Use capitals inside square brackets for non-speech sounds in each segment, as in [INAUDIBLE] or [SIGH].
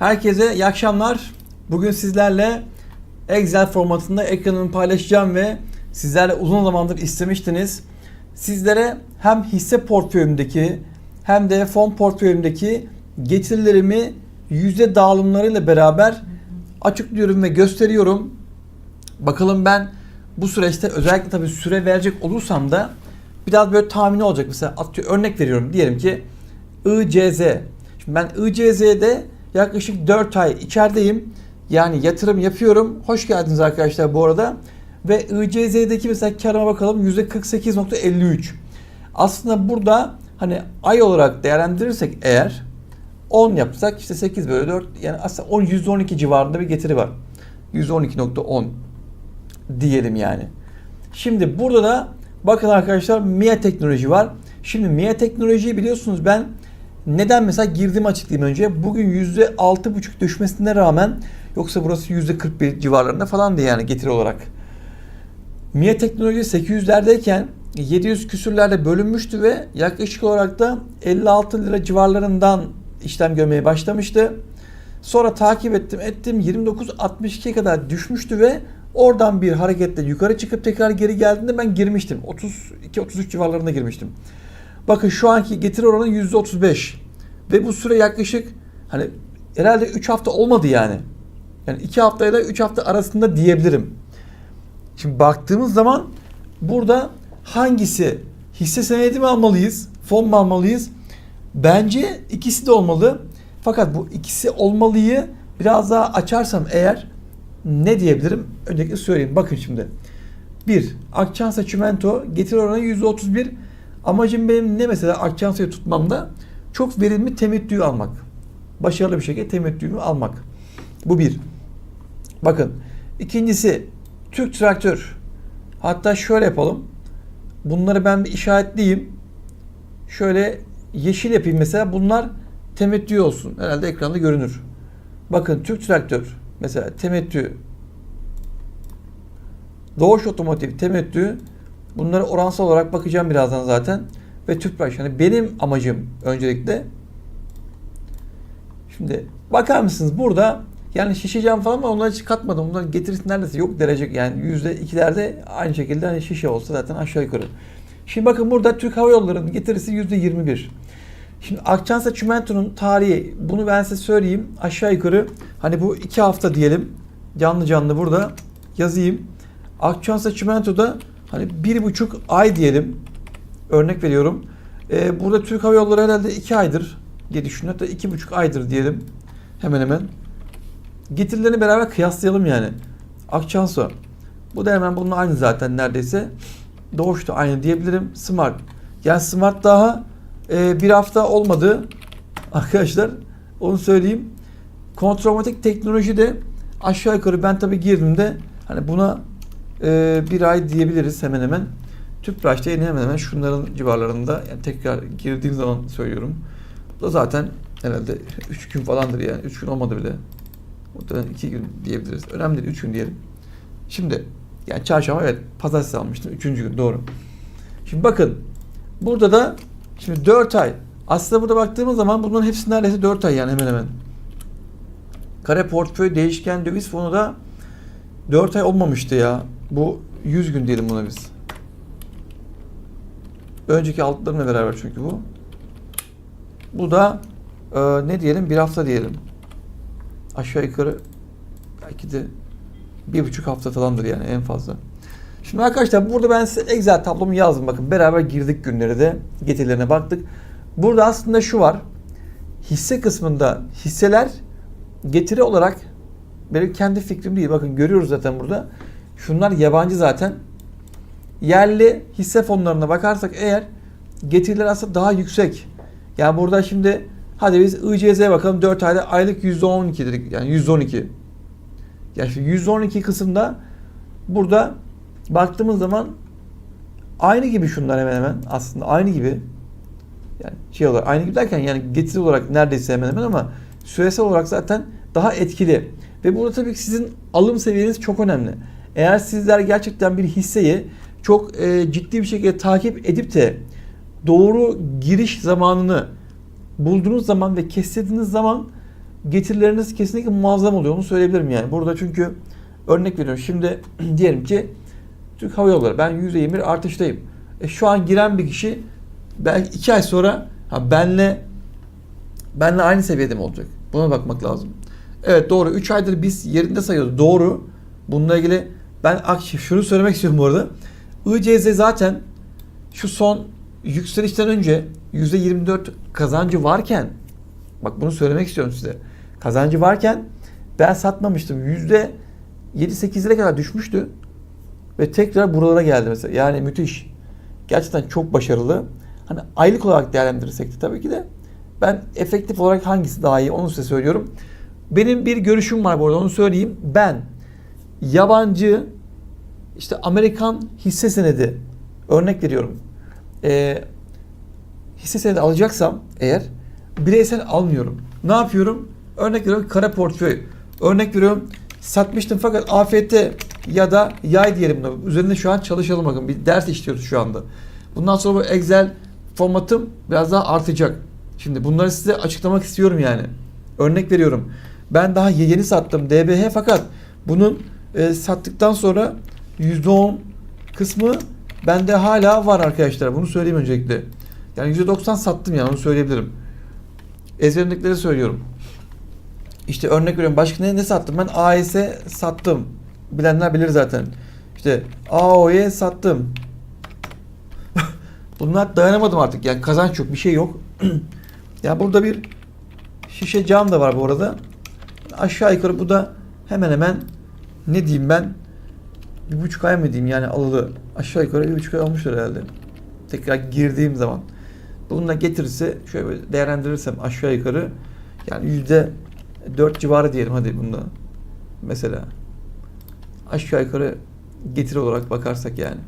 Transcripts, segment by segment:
Herkese iyi akşamlar. Bugün sizlerle Excel formatında ekranımı paylaşacağım ve sizlerle uzun zamandır istemiştiniz. Sizlere hem hisse portföyümdeki hem de fon portföyümdeki getirilerimi yüzde dağılımlarıyla beraber açıklıyorum ve gösteriyorum. Bakalım ben bu süreçte özellikle tabii süre verecek olursam da biraz böyle tahmini olacak. Mesela atıyor, örnek veriyorum. Diyelim ki ICZ. Şimdi ben ICZ'de yaklaşık 4 ay içerideyim. Yani yatırım yapıyorum. Hoş geldiniz arkadaşlar bu arada. Ve ICZ'deki mesela karıma bakalım %48.53. Aslında burada hani ay olarak değerlendirirsek eğer 10 yapsak işte 8 bölü 4 yani aslında 10 %12 civarında bir getiri var. %12.10 diyelim yani. Şimdi burada da bakın arkadaşlar MIA teknoloji var. Şimdi MIA teknolojiyi biliyorsunuz ben neden mesela girdim açıklayayım önce. Bugün %6.5 düşmesine rağmen yoksa burası %41 civarlarında falandı yani getiri olarak. MIA teknoloji 800'lerdeyken 700 küsürlerde bölünmüştü ve yaklaşık olarak da 56 lira civarlarından işlem görmeye başlamıştı. Sonra takip ettim ettim 29.62'ye kadar düşmüştü ve oradan bir hareketle yukarı çıkıp tekrar geri geldiğinde ben girmiştim. 32-33 civarlarında girmiştim. Bakın şu anki getiri oranı %35 ve bu süre yaklaşık hani herhalde 3 hafta olmadı yani. Yani 2 haftayla 3 hafta arasında diyebilirim. Şimdi baktığımız zaman burada hangisi hisse senedi mi almalıyız, fon mu almalıyız? Bence ikisi de olmalı. Fakat bu ikisi olmalıyı biraz daha açarsam eğer ne diyebilirim? Öncelikle söyleyeyim. Bakın şimdi. 1. Akçansa Çimento getiri oranı %31. Amacım benim ne mesela Akçansa'yı tutmamda? Çok verimli temettüyü almak. Başarılı bir şekilde temettüyümü almak. Bu bir. Bakın. İkincisi Türk Traktör. Hatta şöyle yapalım. Bunları ben bir işaretleyeyim. Şöyle yeşil yapayım mesela. Bunlar temettü olsun. Herhalde ekranda görünür. Bakın Türk Traktör mesela temettü Doğuş Otomotiv temettü bunları oransal olarak bakacağım birazdan zaten ve Tüpraş yani benim amacım öncelikle şimdi bakar mısınız burada yani şişe falan ama onları hiç katmadım. Onların getirisi neredeyse yok derece yani yüzde ikilerde aynı şekilde hani şişe olsa zaten aşağı yukarı. Şimdi bakın burada Türk Hava Yolları'nın getirisi yüzde 21. Şimdi Akçansa Çimento'nun tarihi bunu ben size söyleyeyim aşağı yukarı hani bu iki hafta diyelim canlı canlı burada yazayım. Akçansa Çimento'da hani bir buçuk ay diyelim örnek veriyorum. Ee, burada Türk Hava Yolları herhalde iki aydır diye düşünüyorum. Hatta iki buçuk aydır diyelim hemen hemen. Getirilerini beraber kıyaslayalım yani. Akçansa bu da hemen bunun aynı zaten neredeyse. Doğuş aynı diyebilirim. Smart. Yani Smart daha e, bir hafta olmadı [LAUGHS] arkadaşlar. Onu söyleyeyim. Kontromatik teknoloji de aşağı yukarı ben tabi girdiğimde hani buna e, bir ay diyebiliriz hemen hemen. Tüpraş'ta yine hemen hemen şunların civarlarında yani tekrar girdiğim zaman söylüyorum. Bu da zaten herhalde 3 gün falandır yani. 3 gün olmadı bile. Muhtemelen 2 gün diyebiliriz. Önemli değil 3 gün diyelim. Şimdi yani çarşamba evet pazartesi almıştım. 3. gün doğru. Şimdi bakın burada da Şimdi 4 ay. Aslında burada baktığımız zaman bunların hepsi neredeyse 4 ay yani hemen hemen. Kare portföy değişken döviz fonu da 4 ay olmamıştı ya. Bu 100 gün diyelim buna biz. Önceki altlarımla beraber çünkü bu. Bu da e, ne diyelim bir hafta diyelim. Aşağı yukarı belki de bir buçuk hafta falandır yani en fazla. Şimdi arkadaşlar burada ben size Excel tablomu yazdım. Bakın beraber girdik günleri de getirilerine baktık. Burada aslında şu var. Hisse kısmında hisseler getiri olarak benim kendi fikrim değil. Bakın görüyoruz zaten burada. Şunlar yabancı zaten. Yerli hisse fonlarına bakarsak eğer getiriler aslında daha yüksek. Yani burada şimdi hadi biz ICZ'ye bakalım 4 ayda aylık %12 dedik. Yani %12. Yani şu %12 kısımda burada baktığımız zaman aynı gibi şunlar hemen hemen aslında aynı gibi. Yani şey olarak aynı gibi derken yani getiri olarak neredeyse hemen hemen ama süresel olarak zaten daha etkili. Ve burada tabii ki sizin alım seviyeniz çok önemli. Eğer sizler gerçekten bir hisseyi çok e, ciddi bir şekilde takip edip de doğru giriş zamanını bulduğunuz zaman ve kestirdiğiniz zaman getirileriniz kesinlikle muazzam oluyor. Onu söyleyebilirim yani. Burada çünkü örnek veriyorum. Şimdi [CLEARS THROAT] diyelim ki Türk Hava Yolları ben %21 artıştayım. E, şu an giren bir kişi belki 2 ay sonra ha, benle benle aynı seviyede mi olacak? Buna bakmak lazım. Evet doğru. 3 aydır biz yerinde sayıyoruz. Doğru. Bununla ilgili ben şunu söylemek istiyorum bu arada. ICZ zaten şu son yükselişten önce %24 kazancı varken bak bunu söylemek istiyorum size. Kazancı varken ben satmamıştım. %7-8'lere kadar düşmüştü. Ve tekrar buralara geldi mesela. Yani müthiş. Gerçekten çok başarılı. Hani aylık olarak değerlendirirsek de tabii ki de ben efektif olarak hangisi daha iyi onu size söylüyorum. Benim bir görüşüm var bu arada onu söyleyeyim. Ben yabancı işte Amerikan hisse senedi örnek veriyorum. Ee, hisse senedi alacaksam eğer bireysel almıyorum. Ne yapıyorum? Örnek veriyorum kara portföy. Örnek veriyorum satmıştım fakat AFT ya da yay diyelim. Üzerinde şu an çalışalım bakın. Bir ders işliyoruz şu anda. Bundan sonra bu Excel formatım biraz daha artacak. Şimdi bunları size açıklamak istiyorum yani. Örnek veriyorum. Ben daha yeni sattım DBH fakat bunun e, sattıktan sonra %10 kısmı bende hala var arkadaşlar. Bunu söyleyeyim öncelikle. Yani %90 sattım yani onu söyleyebilirim. Ezberimdekileri söylüyorum. İşte örnek veriyorum. Başka ne, ne sattım? Ben AES sattım. Bilenler bilir zaten. İşte AOE sattım. [LAUGHS] Bunlar dayanamadım artık. Yani kazanç yok. Bir şey yok. [CLEARS THROAT] ya burada bir şişe cam da var bu arada. Aşağı yukarı bu da hemen hemen ne diyeyim ben bir buçuk ay mı diyeyim yani alalı aşağı yukarı bir buçuk ay olmuştur herhalde. Tekrar girdiğim zaman. Bununla getirirse şöyle bir değerlendirirsem aşağı yukarı yani yüzde 4 civarı diyelim hadi bunda. Mesela aşağı yukarı getiri olarak bakarsak yani.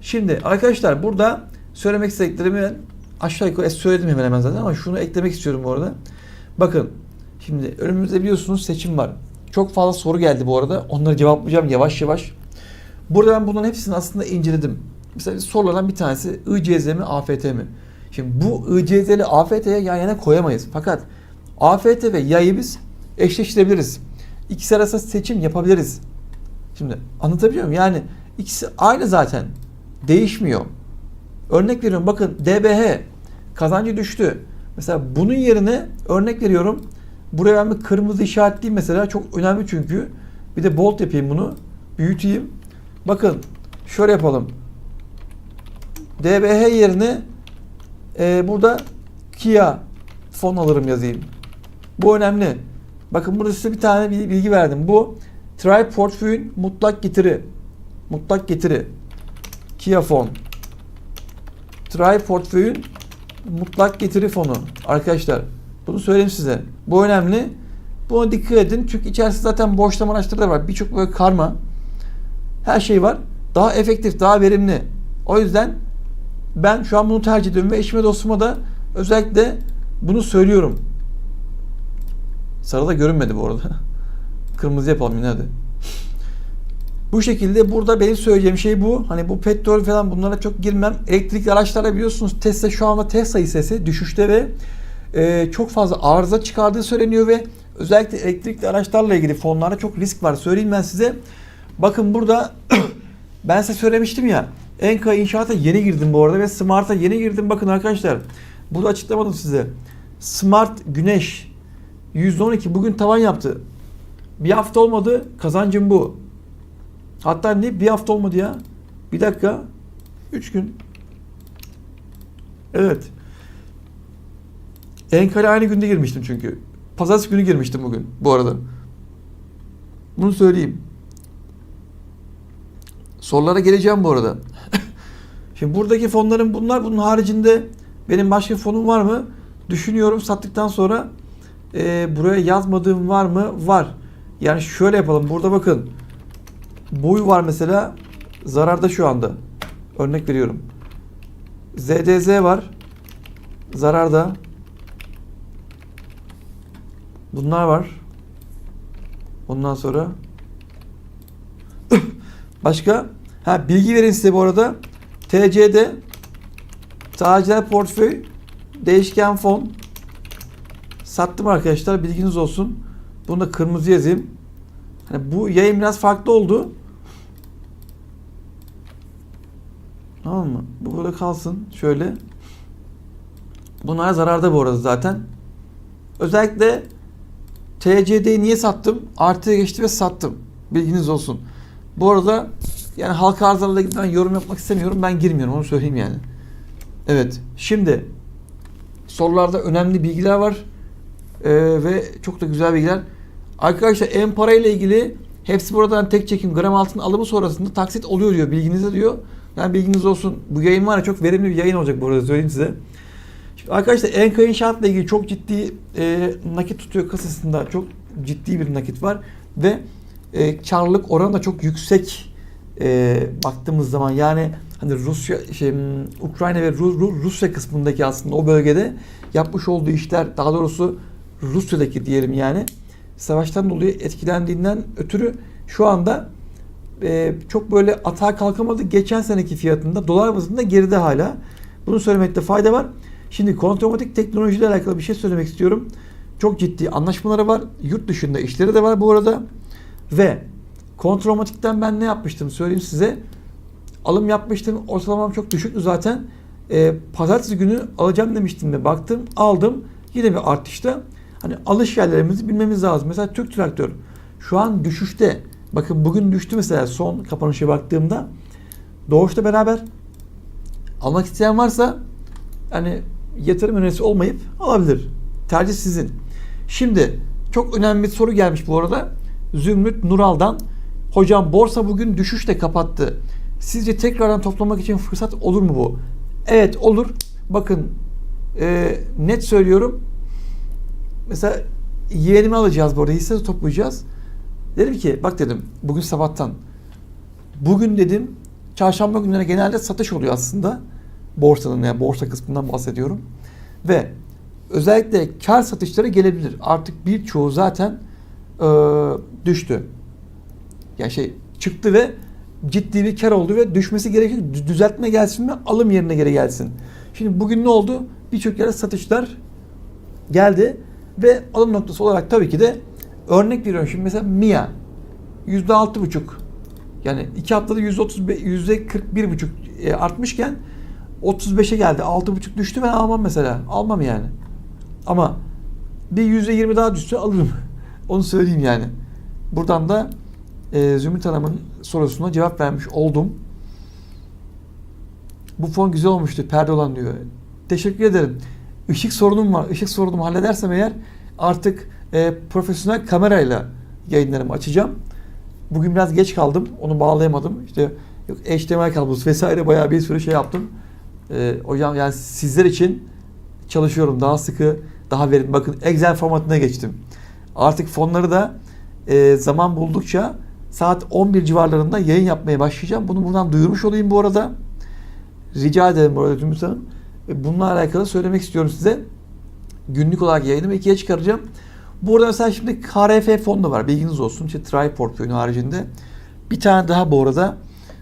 Şimdi arkadaşlar burada söylemek istediklerimi aşağı yukarı söyledim hemen hemen zaten ama şunu eklemek istiyorum bu arada. Bakın şimdi önümüzde biliyorsunuz seçim var. Çok fazla soru geldi bu arada. Onları cevaplayacağım yavaş yavaş. Burada ben bunların hepsini aslında inceledim. Mesela sorulardan bir tanesi ICZ mi AFT mi? Şimdi bu ICZ ile AFT'ye yan yana koyamayız. Fakat AFT ve yayı biz eşleştirebiliriz. İkisi arasında seçim yapabiliriz. Şimdi anlatabiliyor muyum? Yani ikisi aynı zaten. Değişmiyor. Örnek veriyorum bakın DBH kazancı düştü. Mesela bunun yerine örnek veriyorum. Buraya ben bir kırmızı işaretleyeyim mesela. Çok önemli çünkü. Bir de bold yapayım bunu. Büyüteyim. Bakın şöyle yapalım. DBH yerine e, burada Kia fon alırım yazayım. Bu önemli. Bakın burada size bir tane bilgi verdim. Bu Tri portföyün mutlak getiri. Mutlak getiri. Kia fon. Tri portföyün mutlak getiri fonu. Arkadaşlar bunu söyleyeyim size. Bu önemli. Buna dikkat edin. Çünkü içerisinde zaten boşlama araçları da var. Birçok böyle karma. Her şey var. Daha efektif, daha verimli. O yüzden ben şu an bunu tercih ediyorum ve eşime dostuma da özellikle bunu söylüyorum. Sarı da görünmedi bu arada. [LAUGHS] Kırmızı yapalım yine hadi. Bu şekilde burada benim söyleyeceğim şey bu. Hani bu petrol falan bunlara çok girmem. Elektrikli araçlara biliyorsunuz Tesla şu anda Tesla hissesi düşüşte ve e, çok fazla arıza çıkardığı söyleniyor ve özellikle elektrikli araçlarla ilgili fonlarda çok risk var. Söyleyeyim ben size. Bakın burada [CLEARS THROAT] ben size söylemiştim ya. Enka inşaata yeni girdim bu arada ve Smart'a yeni girdim. Bakın arkadaşlar. Burada açıklamadım size. Smart Güneş %12 bugün tavan yaptı. Bir hafta olmadı. Kazancım bu. Hatta ne bir hafta olmadı ya. Bir dakika. Üç gün. Evet. Enkar'a aynı günde girmiştim çünkü. Pazartesi günü girmiştim bugün bu arada. Bunu söyleyeyim. Sorulara geleceğim bu arada. [LAUGHS] Şimdi buradaki fonların bunlar. Bunun haricinde benim başka fonum var mı? Düşünüyorum sattıktan sonra e, buraya yazmadığım var mı? Var. Yani şöyle yapalım. Burada bakın. Boy var mesela. Zararda şu anda. Örnek veriyorum. ZDZ var. Zararda. Bunlar var. Ondan sonra [LAUGHS] başka ha bilgi verin size bu arada. TC'de tacirler portföy değişken fon sattım arkadaşlar. Bilginiz olsun. Bunu da kırmızı yazayım. Hani bu yayın biraz farklı oldu. Tamam mı? Bu burada kalsın. Şöyle. Bunlar zararda bu arada zaten. Özellikle TCD'yi niye sattım? Artıya geçti ve sattım. Bilginiz olsun. Bu arada yani halka arızalarla ilgili ben yorum yapmak istemiyorum. Ben girmiyorum onu söyleyeyim yani. Evet. Şimdi sorularda önemli bilgiler var. Ee, ve çok da güzel bilgiler. Arkadaşlar en para ile ilgili hepsi buradan tek çekim gram altın alımı sonrasında taksit oluyor diyor. Bilginize diyor. Yani bilginiz olsun. Bu yayın var ya çok verimli bir yayın olacak bu arada söyleyeyim size. Şimdi arkadaşlar Enka İnşaat'la ilgili çok ciddi e, nakit tutuyor kasasında. Çok ciddi bir nakit var. Ve e, karlılık oranı da çok yüksek e, baktığımız zaman. Yani hani Rusya, şey, Ukrayna ve Ru- Ru- Rusya kısmındaki aslında o bölgede yapmış olduğu işler daha doğrusu Rusya'daki diyelim yani savaştan dolayı etkilendiğinden ötürü şu anda e, çok böyle atağa kalkamadı. Geçen seneki fiyatında dolar bazında geride hala. Bunu söylemekte fayda var. Şimdi kontromatik teknolojiyle alakalı bir şey söylemek istiyorum. Çok ciddi anlaşmaları var. Yurt dışında işleri de var bu arada. Ve kontromatikten ben ne yapmıştım söyleyeyim size. Alım yapmıştım. Ortalamam çok düşüktü zaten. E, pazartesi günü alacağım demiştim ve baktım aldım. Yine bir artışta. Hani alış yerlerimizi bilmemiz lazım. Mesela Türk Traktör şu an düşüşte. Bakın bugün düştü mesela son kapanışa baktığımda. Doğuş'ta beraber almak isteyen varsa hani yatırım önerisi olmayıp alabilir. Tercih sizin. Şimdi çok önemli bir soru gelmiş bu arada. Zümrüt Nural'dan. Hocam borsa bugün düşüşle kapattı. Sizce tekrardan toplamak için fırsat olur mu bu? Evet olur. Bakın e, net söylüyorum. Mesela yeğenimi alacağız bu arada. Hisse de toplayacağız. Dedim ki bak dedim bugün sabahtan. Bugün dedim çarşamba günleri genelde satış oluyor aslında. Borsanın yani borsa kısmından bahsediyorum. Ve özellikle kar satışları gelebilir. Artık birçoğu zaten e, düştü. Yani şey çıktı ve ciddi bir kar oldu ve düşmesi gerekiyor. Dü- Düzeltme gelsin ve alım yerine geri gelsin. Şimdi bugün ne oldu? Birçok yere satışlar geldi ve alım noktası olarak tabii ki de örnek veriyorum şimdi mesela MIA yüzde altı buçuk yani iki haftada yüzde otuz yüzde kırk bir buçuk e, artmışken 35'e geldi. altı buçuk düştü ben almam mesela. Almam yani. Ama bir yüzde yirmi daha düşse alırım. [LAUGHS] Onu söyleyeyim yani. Buradan da e, Zümrüt Hanım'ın sorusuna cevap vermiş oldum. Bu fon güzel olmuştu. Perde olan diyor. Teşekkür ederim. Işık sorunum var. Işık sorunumu halledersem eğer artık e, profesyonel kamerayla yayınlarımı açacağım. Bugün biraz geç kaldım. Onu bağlayamadım. İşte yok HDMI kablosu vesaire bayağı bir sürü şey yaptım. E, hocam yani sizler için çalışıyorum. Daha sıkı, daha verimli. Bakın Excel formatına geçtim. Artık fonları da e, zaman buldukça saat 11 civarlarında yayın yapmaya başlayacağım. Bunu buradan duyurmuş olayım bu arada. Rica ederim bu arada Zümrüt Hanım. E, Bununla alakalı söylemek istiyorum size. Günlük olarak yayınımı ikiye çıkaracağım. Burada mesela şimdi KRF fonu var. Bilginiz olsun. İşte Tri haricinde. Bir tane daha bu arada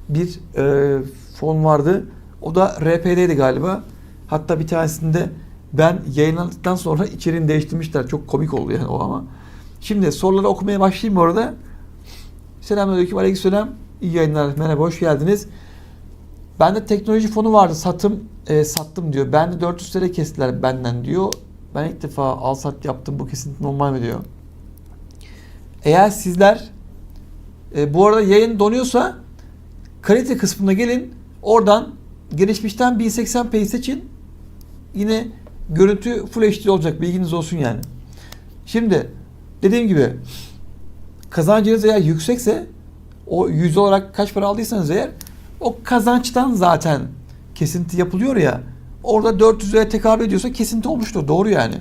bir e, fon vardı. O da RPD'ydi galiba. Hatta bir tanesinde ben yayınlandıktan sonra içeriğini değiştirmişler. Çok komik oldu yani o ama. Şimdi soruları okumaya başlayayım bu arada. Selamünaleyküm, aleykümselam. İyi yayınlar, merhaba, hoş geldiniz. Bende teknoloji fonu vardı, satım e, sattım diyor. Ben de 400 TL kestiler benden diyor. Ben ilk defa al sat yaptım, bu kesinti normal mi diyor. Eğer sizler e, bu arada yayın donuyorsa kalite kısmına gelin. Oradan gelişmişten 1080p'yi seçin. Yine görüntü Full HD olacak. Bilginiz olsun yani. Şimdi dediğim gibi kazancınız eğer yüksekse o yüz olarak kaç para aldıysanız eğer o kazançtan zaten kesinti yapılıyor ya. Orada 400 liraya tekabül ediyorsa kesinti olmuştur. Doğru yani.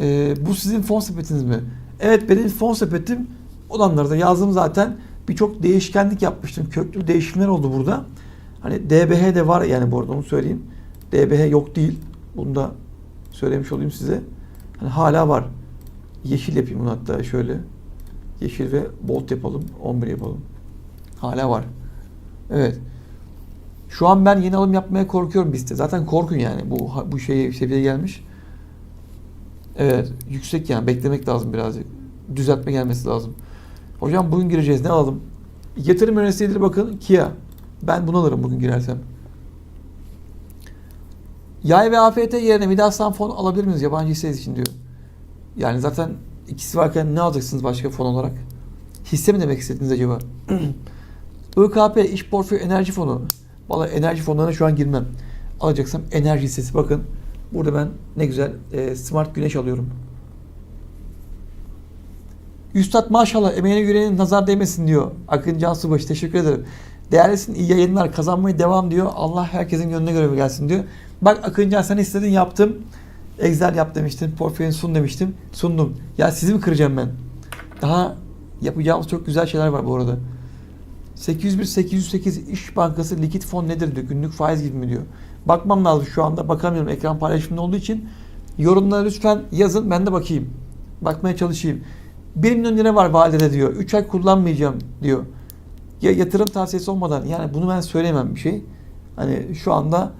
Ee, bu sizin fon sepetiniz mi? Evet benim fon sepetim olanları da yazdım zaten. Birçok değişkenlik yapmıştım. Köklü değişimler oldu burada. Hani DBH de var yani bu arada onu söyleyeyim. DBH yok değil. Bunu da söylemiş olayım size. Hani hala var. Yeşil yapayım bunu hatta şöyle. Yeşil ve bolt yapalım. 11 yapalım. Hala var. Evet. Şu an ben yeni alım yapmaya korkuyorum bizde. Zaten korkun yani. Bu bu şey seviyeye gelmiş. Evet yüksek yani beklemek lazım birazcık. Düzeltme gelmesi lazım. Hocam bugün gireceğiz ne alalım? Yatırım yöneticileri bakın Kia. Ben bunu alırım bugün girersem. Yay ve AFT yerine Midaslan fon alabilir miyiz yabancı hisseniz için diyor. Yani zaten ikisi varken ne alacaksınız başka fon olarak? Hisse mi demek istediniz acaba? [CLEARS THROAT] IKP iş portföy enerji fonu. Vallahi enerji fonlarına şu an girmem. Alacaksam enerji hissesi bakın. Burada ben ne güzel e, smart güneş alıyorum. Üstad maşallah emeğine güvenin nazar değmesin diyor. Akın Cansubaşı teşekkür ederim. Değerlisin iyi yayınlar kazanmaya devam diyor. Allah herkesin gönlüne göre gelsin diyor. Bak Akıncan sen istedin yaptım. Excel yap demiştin. Portföyünü sun demiştim. Sundum. Ya sizi mi kıracağım ben? Daha yapacağımız çok güzel şeyler var bu arada. 801-808 İş Bankası likit fon nedir diyor. Günlük faiz gibi mi diyor. Bakmam lazım şu anda. Bakamıyorum ekran paylaşımında olduğu için. Yorumlara lütfen yazın. Ben de bakayım. Bakmaya çalışayım. 1 milyon lira var vadede diyor. 3 ay kullanmayacağım diyor. Ya yatırım tavsiyesi olmadan yani bunu ben söyleyemem bir şey. Hani şu anda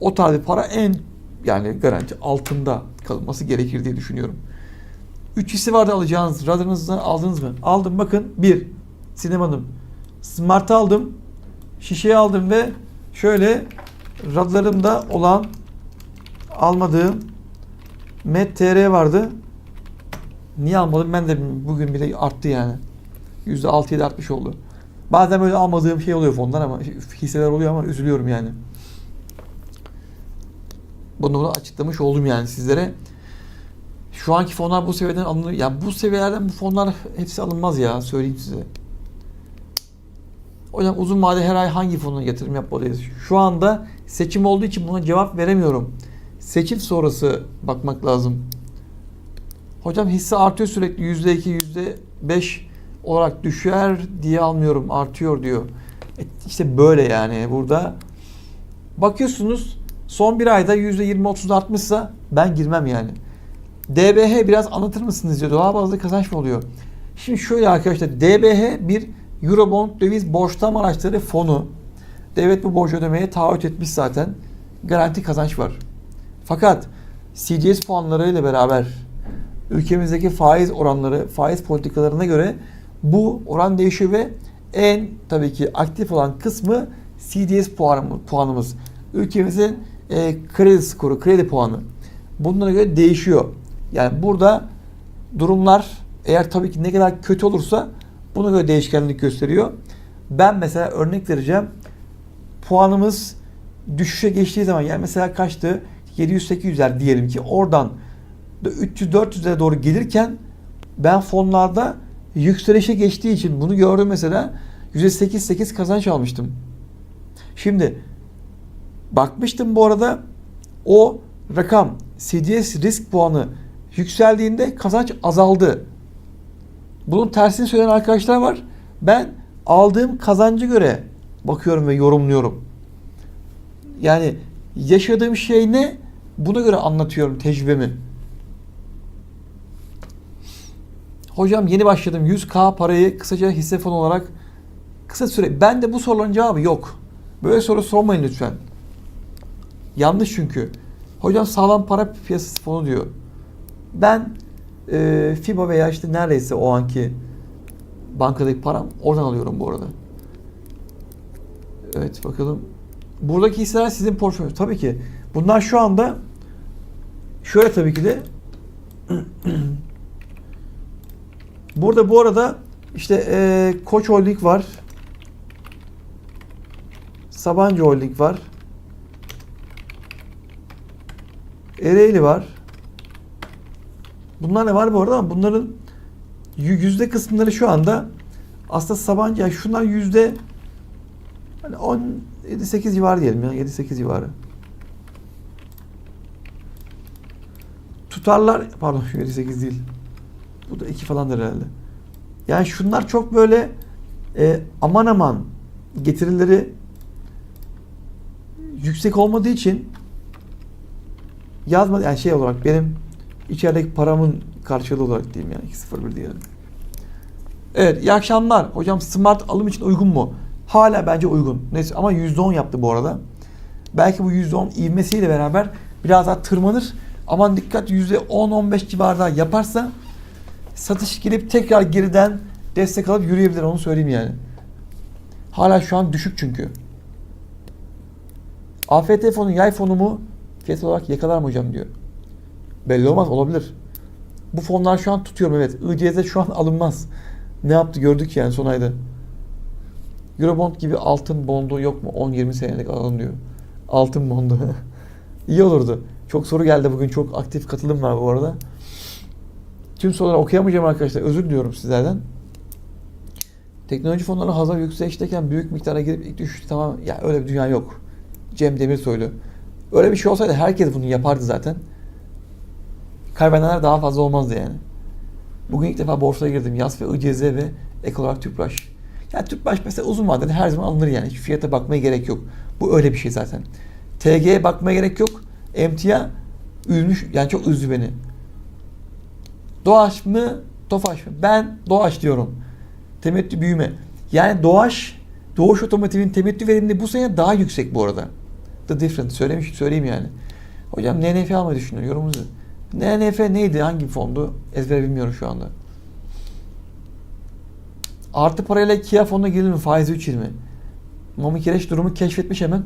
o tarz bir para en yani garanti altında kalınması gerekir diye düşünüyorum. 3 hisse vardı alacağınız. Radarınızı aldınız mı? Aldım bakın. 1. Sinemanım. Smart'ı aldım. Şişeyi aldım ve şöyle radarlarımda olan almadığım Met TR vardı. Niye almadım ben de bugün bile arttı yani. %6-7 artmış oldu. Bazen böyle almadığım şey oluyor fondan ama hisseler oluyor ama üzülüyorum yani. Bunu da açıklamış oldum yani sizlere. Şu anki fonlar bu seviyeden alınır. Ya bu seviyelerden bu fonlar hepsi alınmaz ya söyleyeyim size. Hocam uzun vade her ay hangi fonuna yatırım yapmalıyız? Şu anda seçim olduğu için buna cevap veremiyorum. Seçim sonrası bakmak lazım. Hocam hisse artıyor sürekli %2, %5 olarak düşer diye almıyorum artıyor diyor. E işte böyle yani burada. Bakıyorsunuz son bir ayda %20-30 artmışsa ben girmem yani. DBH biraz anlatır mısınız diyor. Doğa bazlı kazanç mı oluyor? Şimdi şöyle arkadaşlar DBH bir Eurobond döviz borçlama araçları fonu. Devlet bu borcu ödemeye taahhüt etmiş zaten. Garanti kazanç var. Fakat CDS puanlarıyla beraber ülkemizdeki faiz oranları, faiz politikalarına göre bu oran değişiyor ve en tabii ki aktif olan kısmı CDS puanı, puanımız. Ülkemizin e, kredi skoru, kredi puanı. Bunlara göre değişiyor. Yani burada durumlar eğer tabii ki ne kadar kötü olursa buna göre değişkenlik gösteriyor. Ben mesela örnek vereceğim. Puanımız düşüşe geçtiği zaman yani mesela kaçtı? 700-800'ler diyelim ki oradan 300-400'lere doğru gelirken ben fonlarda yükselişe geçtiği için bunu gördüm mesela %8-8 kazanç almıştım. Şimdi bakmıştım bu arada o rakam CDS risk puanı yükseldiğinde kazanç azaldı. Bunun tersini söyleyen arkadaşlar var. Ben aldığım kazancı göre bakıyorum ve yorumluyorum. Yani yaşadığım şey ne? Buna göre anlatıyorum tecrübemi. Hocam yeni başladım. 100k parayı kısaca hisse fonu olarak kısa süre. Ben de bu soruların cevabı yok. Böyle soru sormayın lütfen. Yanlış çünkü. Hocam sağlam para piyasası fonu diyor. Ben e, FIBA veya işte neredeyse o anki bankadaki param oradan alıyorum bu arada. Evet bakalım. Buradaki hisseler sizin portföyünüz. Tabii ki. Bunlar şu anda şöyle tabii ki de [CLEARS THROAT] Burada bu arada işte e, Koç Holding var. Sabancı Holding var. Ereğli var. Bunlar ne var bu arada bunların yüzde kısımları şu anda aslında Sabancı yani şunlar yüzde hani 17-8 civarı diyelim ya 7-8 civarı. Tutarlar pardon [LAUGHS] 7-8 değil. Bu da 2 falandır herhalde. Yani şunlar çok böyle e, aman aman getirileri yüksek olmadığı için yazma yani şey olarak benim içerideki paramın karşılığı olarak diyeyim yani 2.01 diyelim. Evet iyi akşamlar. Hocam smart alım için uygun mu? Hala bence uygun. Neyse ama %10 yaptı bu arada. Belki bu %10 ivmesiyle beraber biraz daha tırmanır. aman dikkat %10-15 civarında yaparsa satış gelip tekrar geriden destek alıp yürüyebilir onu söyleyeyim yani. Hala şu an düşük çünkü. AFT fonu yay fonu mu fiyat olarak yakalar mı hocam diyor. Belli olmaz olabilir. Bu fonlar şu an tutuyorum evet. ICZ şu an [LAUGHS] alınmaz. Ne yaptı gördük yani son ayda. Eurobond gibi altın bondu yok mu? 10-20 senelik alın diyor. Altın bondu. [LAUGHS] İyi olurdu. Çok soru geldi bugün. Çok aktif katılım var bu arada. Tüm soruları okuyamayacağım arkadaşlar. Özür diliyorum sizlerden. Teknoloji fonları hazır yükselişteyken büyük miktara girip ilk düşüş tamam. Ya öyle bir dünya yok. Cem Demirsoylu. Öyle bir şey olsaydı herkes bunu yapardı zaten. Kaybedenler daha fazla olmazdı yani. Bugün ilk defa borsaya girdim. Yas ve ICZ ve ek olarak Tüpraş. Yani Tüpraş mesela uzun vadede her zaman alınır yani. Hiç fiyata bakmaya gerek yok. Bu öyle bir şey zaten. TG'ye bakmaya gerek yok. Emtia üzmüş yani çok üzdü beni. Doğaç mı, Tofaş mı? Ben Doğaç diyorum. Temettü büyüme. Yani Doğaç, Doğuş Otomotiv'in temettü verimli bu sene daha yüksek bu arada. The difference. Söylemiş, söyleyeyim yani. Hocam NNF almayı düşünüyor. Yorumunuzu. NNF neydi? Hangi fondu? Ezbere bilmiyorum şu anda. Artı parayla Kia fonuna girilir mi? Faizi 3.20. Mami Kireç durumu keşfetmiş hemen.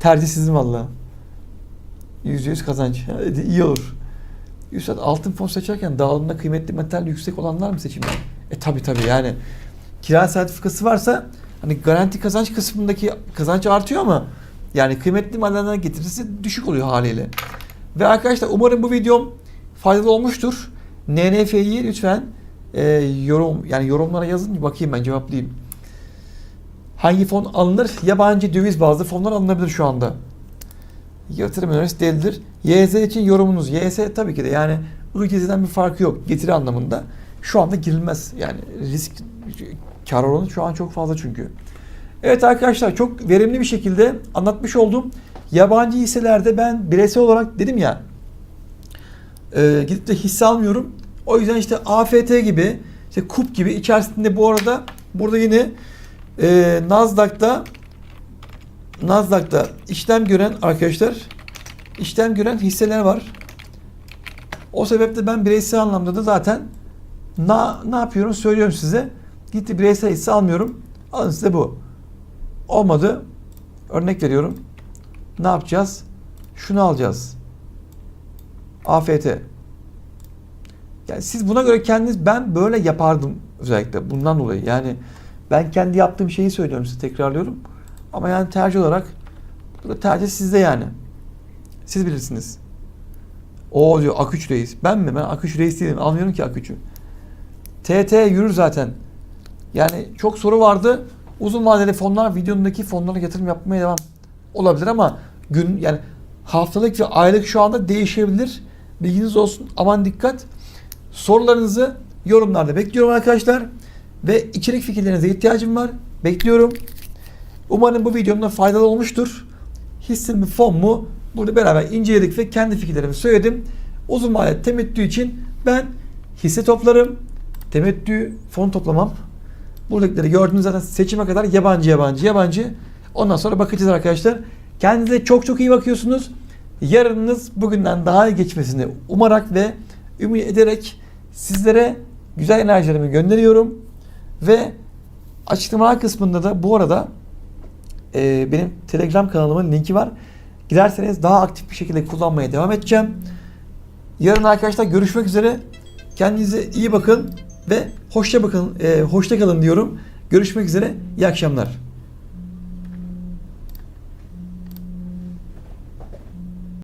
Tercih sizin valla. %100 kazanç. İyi olur. Üstad altın fon seçerken dağılımında kıymetli metal yüksek olanlar mı seçim? E tabi tabi yani kira sertifikası varsa hani garanti kazanç kısmındaki kazanç artıyor ama yani kıymetli madenler getirisi düşük oluyor haliyle. Ve arkadaşlar umarım bu videom faydalı olmuştur. NNF'yi lütfen e, yorum yani yorumlara yazın bakayım ben cevaplayayım. Hangi fon alınır? Yabancı döviz bazlı fonlar alınabilir şu anda. Yatırım önerisi değildir. YS için yorumunuz. YS tabii ki de yani ICZ'den bir farkı yok. Getiri anlamında. Şu anda girilmez. Yani risk kar oranı şu an çok fazla çünkü. Evet arkadaşlar çok verimli bir şekilde anlatmış oldum. Yabancı hisselerde ben bireysel olarak dedim ya e, gidip de hisse almıyorum. O yüzden işte AFT gibi işte KUP gibi içerisinde bu arada burada yine e, Nasdaq'ta Nasdaq'ta işlem gören arkadaşlar işlem gören hisseler var. O sebeple ben bireysel anlamda da zaten na, ne yapıyorum söylüyorum size. Gitti bireysel hisse almıyorum. Alın size bu. Olmadı. Örnek veriyorum. Ne yapacağız? Şunu alacağız. AFT. Yani siz buna göre kendiniz ben böyle yapardım özellikle bundan dolayı. Yani ben kendi yaptığım şeyi söylüyorum size tekrarlıyorum. Ama yani tercih olarak burada tercih sizde yani. Siz bilirsiniz. O diyor A3 reis. Ben mi? Ben A3 reis değilim. Almıyorum ki A3'ü. TT yürür zaten. Yani çok soru vardı. Uzun vadeli fonlar videomdaki fonlara yatırım yapmaya devam olabilir ama gün yani haftalık ve aylık şu anda değişebilir. Bilginiz olsun. Aman dikkat. Sorularınızı yorumlarda bekliyorum arkadaşlar. Ve içerik fikirlerinize ihtiyacım var. Bekliyorum. Umarım bu videomda faydalı olmuştur. Hisse mi fon mu? Burada beraber inceledik ve kendi fikirlerimi söyledim. Uzun vadeli temettü için ben hisse toplarım. Temettü fon toplamam. Buradakileri gördüğünüz zaten seçime kadar yabancı yabancı yabancı. Ondan sonra bakacağız arkadaşlar. Kendinize çok çok iyi bakıyorsunuz. Yarınınız bugünden daha iyi geçmesini umarak ve ümit ederek sizlere güzel enerjilerimi gönderiyorum. Ve açıklamalar kısmında da bu arada e, benim Telegram kanalımın linki var. Giderseniz daha aktif bir şekilde kullanmaya devam edeceğim. Yarın arkadaşlar görüşmek üzere. Kendinize iyi bakın ve hoşça bakın, e, hoşça kalın diyorum. Görüşmek üzere. İyi akşamlar.